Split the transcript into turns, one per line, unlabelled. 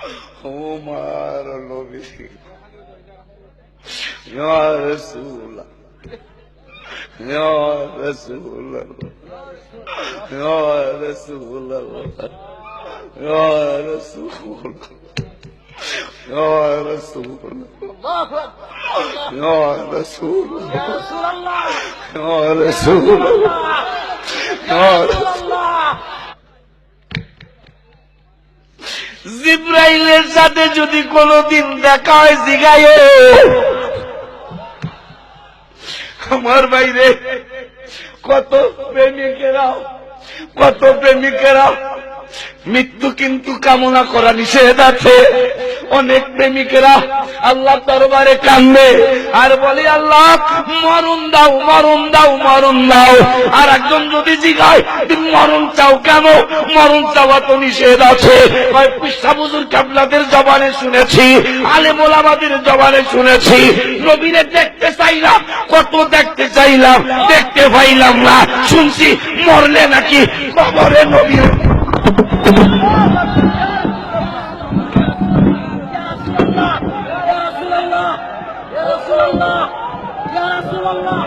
আমার নবী ইয়া রাসূলুল্লাহ ইয়া রাসূলুল্লাহ ইয়া রাসূলুল্লাহ ইয়া রাসূলুল্লাহ ইয়া রাসূলুল্লাহ ইয়া রাসূলুল্লাহ ইয়া রাসূলুল্লাহ ইয়া জিব্রাইলের সাথে যদি কোনদিন দেখা হয়, জিগায়। আমার বাইরে কত প্রেমিকেরাও কত প্রেমিকেরাও, মৃত্যু কিন্তু কামনা করা নিষেধ আছে। অনেক প্রেমিকেরা আল্লাহ দরবারে কান্দে। আর বলে, আল্লাহ, মরণ দাও মরণ দাও মরণ দাও। আর একজন যদি জিগায়, তুমি মরণ চাও কেন? মরণ চাওয়া তো নিষেধ আছে। পিসাবুজুর কাবলাদের জবানে শুনেছি আলে মোলাবাদের জবানে শুনেছি। নবীনে দেখতে চাইলাম, কত দেখতে চাইলাম, দেখতে পাইলাম না। শুনছি, মরলে নাকি কবরে নবীর
রাসূলুল্লাহ ইয়া রাসূলুল্লাহ।